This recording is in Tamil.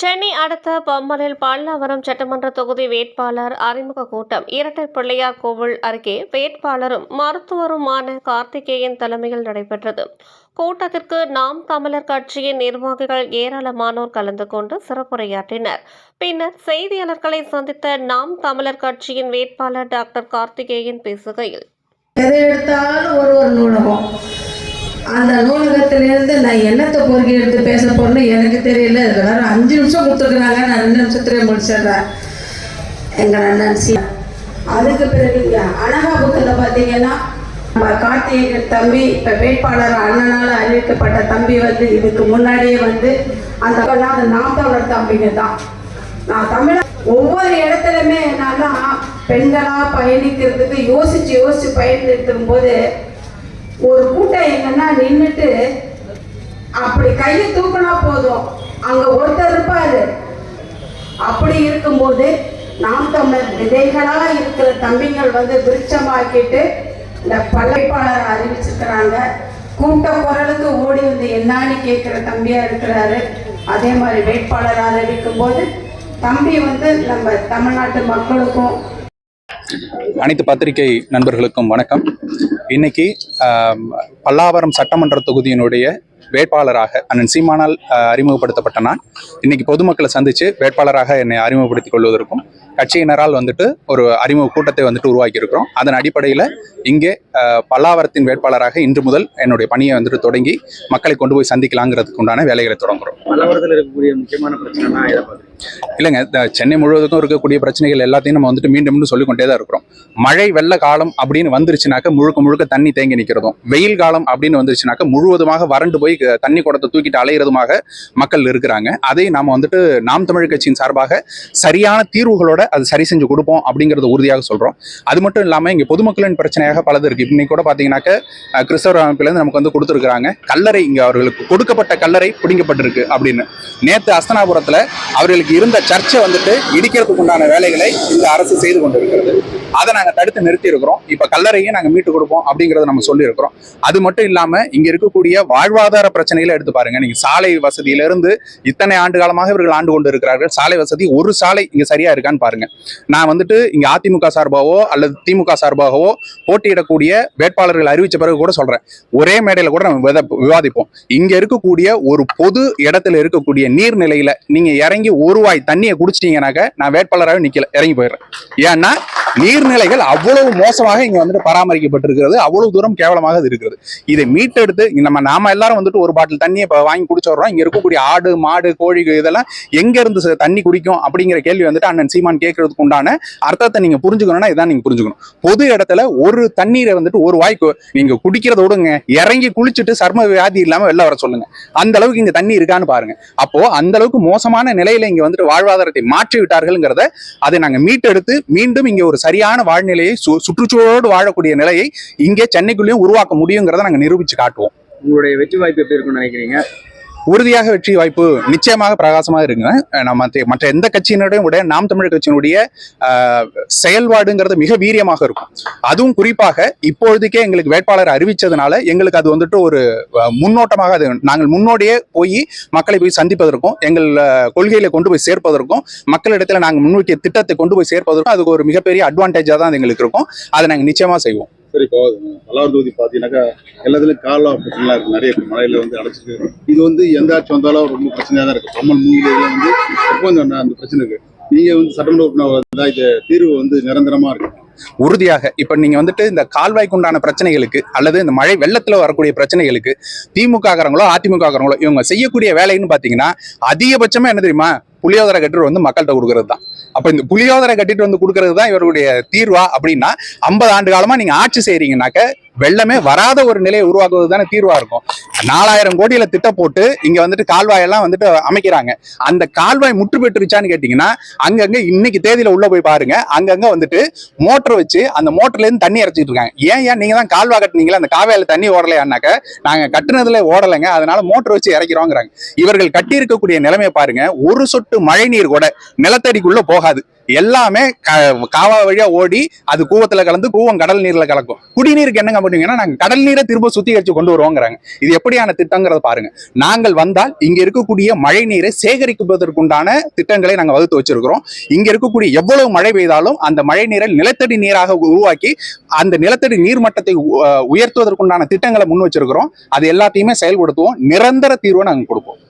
சென்னை அடுத்த பம்மலில் பல்லாவரம் சட்டமன்ற தொகுதி வேட்பாளர் அறிமுக கூட்டம். இரட்டை பிள்ளையார் கோவில் அருகே வேட்பாளரும் மருத்துவருமான கார்த்திகேயன் தலைமையில் நடைபெற்றது. கூட்டத்திற்கு நாம் தமிழர் கட்சியின் நிர்வாகிகள் ஏராளமானோர் கலந்து கொண்டு சிறப்புரையாற்றினர். பின்னர் செய்தியாளர்களை சந்தித்த நாம் தமிழர் கட்சியின் வேட்பாளர் டாக்டர் கார்த்திகேயன் பேசுகையில் எதை எடுத்தாலும் ஒரு ஒரு நூலகம். நூலகத்திலேருந்து நான் என்னத்தை பொறுக்கி எடுத்து பேச போறேன்னு எனக்கு தெரியல. எல்லாரும் அஞ்சு நிமிஷம் கொடுத்துருக்குறாங்க. நான் ரெண்டு நிமிஷத்துலேயே முடிச்சிடுறேன். எங்கள் அண்ணன் சி அதுக்கு பிறகு அழகா புத்தகத்தில் பார்த்தீங்கன்னா கார்த்திகேயன் தம்பி இப்போ வேட்பாளர் அண்ணனால் அறிவிக்கப்பட்ட தம்பி வந்து இதுக்கு முன்னாடியே வந்து அந்த அந்த நாம் தமிழர் தம்பிங்க தான். நான் தமிழ ஒவ்வொரு இடத்துலையுமே என்னன்னா பெண்களாக பயணிக்கிறதுக்கு யோசிச்சு யோசிச்சு பயணித்திருக்கும் போது ஒரு என்னன்னா நின்றுட்டு அப்படி கையை தூக்கினா போதும். அங்க ஒருத்தர் இருப்பாரு. அப்படி இருக்கும்போது நாம் தமிழர் விதைகளா இருக்கிற தம்பிகள் வந்து விருட்சமாக்கிட்டு இந்த பள்ளைப்பாளர் அறிவிச்சிருக்கிறாங்க. கூட்ட குரலுக்கு ஓடி வந்து என்னான்னு கேட்குற தம்பியா இருக்கிறாரு. அதே மாதிரி வேட்பாளர் அறிவிக்கும் போது தம்பி வந்து நம்ம தமிழ்நாட்டு மக்களுக்கும் அனைத்து பத்திரிகை நண்பர்களுக்கும் வணக்கம். இன்னைக்கு பல்லாவரம் சட்டமன்ற தொகுதியினுடைய வேட்பாளராக அண்ணன் சீமானால் அறிமுகப்படுத்தப்பட்ட நான். இன்னைக்கு பொதுமக்களை சந்திச்சு வேட்பாளராக என்னை அறிமுகப்படுத்திக் கொள்வதற்கும் கட்சியினரால் வந்துட்டு ஒரு அறிமுக கூட்டத்தை வந்துட்டு உருவாக்கியிருக்கிறோம். அதன் அடிப்படையில் இங்கே பல்லாவரத்தின் வேட்பாளராக இன்று முதல் என்னுடைய பணியை வந்துட்டு தொடங்கி மக்களை கொண்டு போய் சந்திக்கலாங்கிறதுக்கு உண்டான வேலைகளை தொடங்குறோம். பல்லவரத்தில் இருக்கக்கூடிய முக்கியமான பிரச்சனைனா இல்லைங்க சென்னை முழுவதுக்கும் இருக்கக்கூடிய பிரச்சனைகள் எல்லாத்தையும் நம்ம வந்துட்டு மீண்டும் மீண்டும் சொல்லிக்கொண்டே தான் இருக்கிறோம். மழை வெள்ள காலம் அப்படின்னு வந்துருச்சுனாக்க முழுக்க முழுக்க தண்ணி தேங்கி நிற்கிறதும் வெயில் காலம் அப்படின்னு வந்துருச்சுனாக்க முழுவதுமாக வறண்டு போய் தண்ணி குடத்தை தூக்கிட்டு அலையிறதுமாக மக்கள் இருக்கிறாங்க. அதை நாம வந்துட்டு நாம் தமிழ் கட்சியின் சார்பாக சரியான தீர்வுகளோட அது சரி செஞ்சு கொடுப்போம் அப்படிங்கறத உறுதியாக சொல்றோம். அது மட்டும் இல்லாம இங்க பொதுமக்களின் பிரச்சனையாக பலது இருக்கு. இன்னைக்கு கூட பார்த்தீங்கன்னாக்க அஹ், கிறிஸ்தவ அமைப்பிலேருந்து நமக்கு வந்து கொடுத்துருக்குறாங்க. கல்லறை இங்கே அவர்களுக்கு கொடுக்கப்பட்ட கல்லறை பிடிங்கப்பட்டிருக்கு அப்படின்னு. நேற்று அஸ்தனாபுரத்தில் அவர்களுக்கு இருந்த சர்ச்சை வந்துட்டு இடிக்கிறதுக்கு உண்டான வேலைகளை இந்த அரசு செய்து கொண்டிருக்கிறது. அதை நாங்கள் தடுத்து நிறுத்தி இருக்கிறோம் இப்போ கல்லறையும் நாங்கள் மீட்டு கொடுப்போம் அப்படிங்கிறத நம்ம சொல்லியிருக்கிறோம். அது மட்டும் இல்லாமல் இங்கே இருக்கக்கூடிய வாழ்வாதார பிரச்சனைகளை எடுத்து பாருங்க. நீங்கள் சாலை வசதியிலிருந்து இத்தனை ஆண்டு காலமாக இவர்கள் ஆண்டு கொண்டு இருக்கிறார்கள் சாலை வசதி ஒரு சாலை இங்கே சரியா இருக்கான்னு பாருங்க. நான் வந்துட்டு இங்கே அதிமுக சார்பாகவோ அல்லது திமுக சார்பாகவோ போட்டியிடக்கூடிய வேட்பாளர்கள் அறிவிச்ச பிறகு கூட சொல்றேன். ஒரே மேடையில் கூட நம்ம வித- விவாதிப்போம். இங்க இருக்கக்கூடிய ஒரு பொது இடத்துல இருக்கக்கூடிய நீர்நிலையில நீங்க இறங்கி ஒரு வாய் தண்ணியை குடிச்சிட்டீங்கன்னாக்க நான் வேட்பாளராகவே நிக்கல. இறங்கி போயிடுறேன். ஏன்னா நீர்நிலைகள் அவ்வளவு மோசமாக இங்க வந்துட்டு பராமரிக்கப்பட்டிருக்கிறது. அவ்வளவு தூரம் கேவலமாக இருக்கிறது. இதை மீட்டெடுத்து நம்ம நாம எல்லாரும் வந்துட்டு ஒரு பாட்டில் தண்ணியை இப்போ வாங்கி குடிச்சோடுறோம் இங்க இருக்கக்கூடிய ஆடு மாடு கோழி இதெல்லாம் எங்க இருந்து ச- தண்ணி குடிக்கும் அப்படிங்கிற கேள்வி வந்துட்டு அண்ணன் சீமான் கேட்கறதுக்கு உண்டான அர்த்தத்தை நீங்க புரிஞ்சுக்கணும்னா இதான் நீங்க புரிஞ்சுக்கணும். பொது இடத்துல ஒரு தண்ணீரை வந்துட்டு ஒரு வாய்க்கு நீங்க குடிக்கிறத விடுங்க. இறங்கி குளிச்சுட்டு சர்ம வியாதி இல்லாம வெளில வர சொல்லுங்க. அந்த அளவுக்கு இங்க தண்ணி இருக்கான்னு பாருங்க. அப்போ அந்த அளவுக்கு மோசமான நிலையில இங்க வந்துட்டு வாழ்வாதாரத்தை மாற்றி விட்டார்கள்ங்கிறத அதை நாங்க மீட்டெடுத்து மீண்டும் இங்க ஒரு சரியான வாழ்நிலையை சு- சுற்றுச்சூழலோடு வாழக்கூடிய நிலையை இங்கே சென்னைக்குள்ளேயும் உருவாக்க முடியுங்கிறத நாங்கள் நிரூபித்து காட்டுவோம். உங்களுடைய வெற்றி வாய்ப்பு எப்படி இருக்கும்னு நினைக்கிறீங்க? உறுதியாக வெற்றி வாய்ப்பு நிச்சயமாக பிரகாசமாக இருக்குங்க. நம்ம மற்ற எந்த கட்சியினரையும் விட நாம் தமிழர் கட்சியினுடைய செயல்பாடுங்கிறது மிக வீரியமாக இருக்கும். அதுவும் குறிப்பாக இப்பொழுதுக்கே எங்களுக்கு வேட்பாளர் அறிவிச்சதுனால எங்களுக்கு அது வந்துட்டு ஒரு முன்னோட்டமாக அது நாங்கள் முன்னோடியே போய் மக்களை போய் சந்திப்பதற்கும் எங்கள் கொள்கையில கொண்டு போய் சேர்ப்பதற்கும் மக்களிடத்தில் நாங்கள் முன்வைக்கிய திட்டத்தை கொண்டு போய் சேர்ப்பதற்கும் அதுக்கு ஒரு மிகப்பெரிய அட்வான்டேஜாக தான் அது எங்களுக்கு இருக்கும். அதை நாங்கள் நிச்சயமாக செய்வோம். சரி இப்போ பல்லாவரம் தொகுதி பார்த்தீங்கன்னாக்கா எல்லாத்துலயும் கால பிரச்சனைலாம் இருக்கு. நிறைய இருக்கு மழையில வந்து அடைச்சிட்டு இது வந்து எந்த ஆட்சி வந்தாலும் ரொம்ப பிரச்சனையா தான் இருக்கு. பம்மல் மூங்கில வந்து எப்போ அந்த பிரச்சனை இருக்கு. நீங்க வந்து சட்டமன்ற உறுப்பினர் இது தீர்வு வந்து நிரந்தரமா இருக்கு. உறுதியாக இப்ப நீங்க வந்துட்டு இந்த கால்வாய்க்கு உண்டான பிரச்சனைகளுக்கு அல்லது இந்த மழை வெள்ளத்துல வரக்கூடிய பிரச்சனைகளுக்கு திமுக அதிமுக இவங்க செய்யக்கூடிய வேலைன்னு பாத்தீங்கன்னா அதிகபட்சமா என்ன தெரியுமா? புளியோதரை கட்டுறது வந்து மக்கள்கிட்ட கொடுக்கறது தான் அப்ப இந்த புளியோதரை கட்டிட்டு வந்து கொடுக்கறது தான் இவருடைய தீர்வா அப்படின்னா ஐம்பது ஆண்டு காலமா நீங்க ஆட்சி செய்றீங்கன்னாக்க வெள்ளமே வராத ஒரு நிலையை உருவாக்குவது தானே தீர்வா இருக்கும். நாலாயிரம் கோடியில திட்டம் போட்டு இங்க வந்துட்டு கால்வாயெல்லாம் வந்துட்டு அமைக்கிறாங்க. அந்த கால்வாய் முற்று பெற்றுருச்சான்னு கேட்டீங்கன்னா அங்கங்க இன்னைக்கு தேதியில உள்ள போய் பாருங்க. அங்கங்க வந்துட்டு மோட்டர் வச்சு அந்த மோட்டர்ல இருந்து தண்ணி இறச்சிட்டு இருக்காங்க. ஏன் ஏன் நீங்க தான் கால்வா கட்டுனீங்களா? அந்த காவேல தண்ணி ஓடலையானாக்க நாங்க கட்டுனதுல ஓடலைங்க. அதனால மோட்டர் வச்சு இறக்கிறோங்கிறாங்க. இவர்கள் கட்டி இருக்கக்கூடிய நிலைமையை பாருங்க. ஒரு சொட்டு சொட்டு மழை நீர் கூட நிலத்தடிக்குள்ள போகாது. எல்லாமே க- காவா வழியா ஓடி அது கூவத்துல கலந்து கூவம் கடல் நீர்ல கலக்கும். குடிநீருக்கு என்னங்க பண்ணுவீங்கன்னா நாங்க கடல் நீரை திரும்ப சுத்திகரிச்சு கொண்டு வருவோங்கிறாங்க. இது எப்படியான திட்டங்கிறத பாருங்க. நாங்கள் வந்தால் இங்க இருக்கக்கூடிய மழை நீரை சேகரிப்பதற்குண்டான திட்டங்களை நாங்க வகுத்து வச்சிருக்கிறோம். இங்க இருக்கக்கூடிய எவ்வளவு மழை பெய்தாலும் அந்த மழை நீரை நிலத்தடி நீராக உருவாக்கி அந்த நிலத்தடி நீர் மட்டத்தை உ- உயர்த்துவதற்குண்டான திட்டங்களை முன் வச்சிருக்கிறோம். அது எல்லாத்தையுமே செயல்படுத்துவோம். நிரந்தர தீர்வை நாங்க கொடுப்போம்.